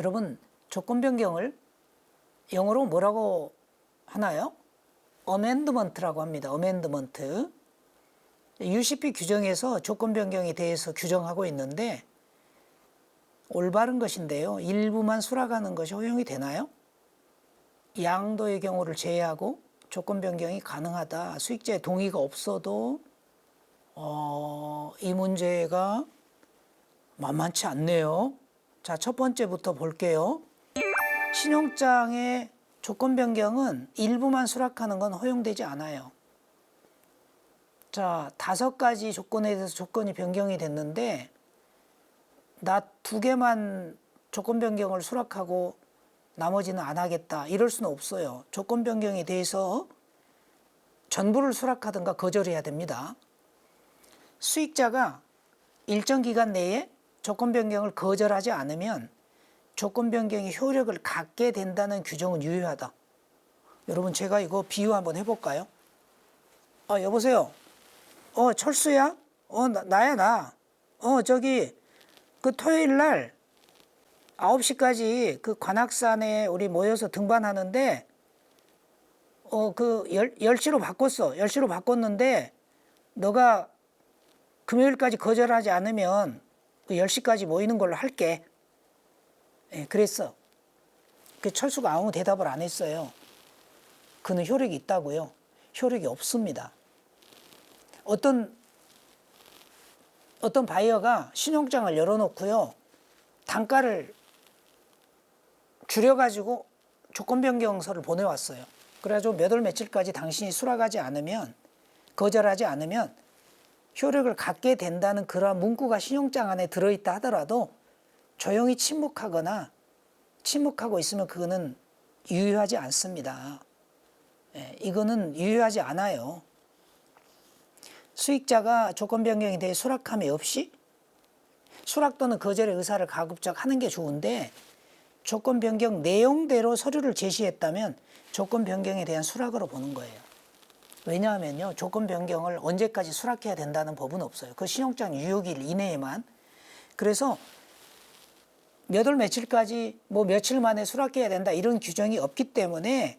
여러분 조건 변경을 영어로 뭐라고 하나요? 어멘드먼트라고 합니다. 어멘드먼트. UCP 규정에서 조건 변경에 대해서 규정하고 있는데 올바른 것인데요. 일부만 수락하는 것이 허용이 되나요? 양도의 경우를 제외하고 조건 변경이 가능하다. 수익자의 동의가 없어도 어, 이 문제가 만만치 않네요. 자, 첫 번째부터 볼게요. 신용장의 조건 변경은 일부만 수락하는 건 허용되지 않아요. 자, 다섯 가지 조건에 대해서 조건이 변경이 됐는데 나 두 개만 조건 변경을 수락하고 나머지는 안 하겠다. 이럴 수는 없어요. 조건 변경에 대해서 전부를 수락하든가 거절해야 됩니다. 수익자가 일정 기간 내에 조건 변경을 거절하지 않으면 조건 변경의 효력을 갖게 된다는 규정은 유효하다. 여러분 제가 이거 비유 한번 해볼까요? 어 여보세요. 어 철수야? 어 나, 나야 나. 어 저기 그 토요일 날 9시까지 그 관악산에 우리 모여서 등반하는데 어그 10시로 바꿨어. 10시로 바꿨는데 너가 금요일까지 거절하지 않으면 그 10시까지 모이는 걸로 할게. 예, 그랬어. 그 철수가 아무 대답을 안 했어요. 그는 효력이 있다고요. 효력이 없습니다. 어떤 어떤 바이어가 신용장을 열어놓고요. 단가를 줄여가지고 조건 변경서를 보내왔어요. 그래가지고 몇 월 며칠까지 당신이 수락하지 않으면 거절하지 않으면 효력을 갖게 된다는 그러한 문구가 신용장 안에 들어있다 하더라도 조용히 침묵하거나 침묵하고 있으면 그거는 유효하지 않습니다. 예, 이거는 유효하지 않아요. 수익자가 조건 변경에 대해 수락함이 없이 수락 또는 거절의 의사를 가급적 하는 게 좋은데 조건 변경 내용대로 서류를 제시했다면 조건 변경에 대한 수락으로 보는 거예요. 왜냐하면요, 조건 변경을 언제까지 수락해야 된다는 법은 없어요. 그 신용장 유효기일 이내에만. 그래서 몇 월 며칠까지 뭐 며칠 만에 수락해야 된다 이런 규정이 없기 때문에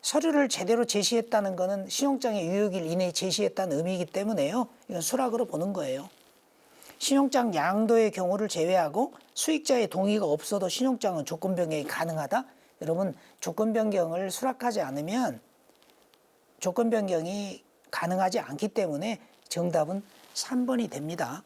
서류를 제대로 제시했다는 것은 신용장의 유효기일 이내에 제시했다는 의미이기 때문에요. 이건 수락으로 보는 거예요. 신용장 양도의 경우를 제외하고 수익자의 동의가 없어도 신용장은 조건 변경이 가능하다. 여러분 조건 변경을 수락하지 않으면 조건 변경이 가능하지 않기 때문에 정답은 3번이 됩니다.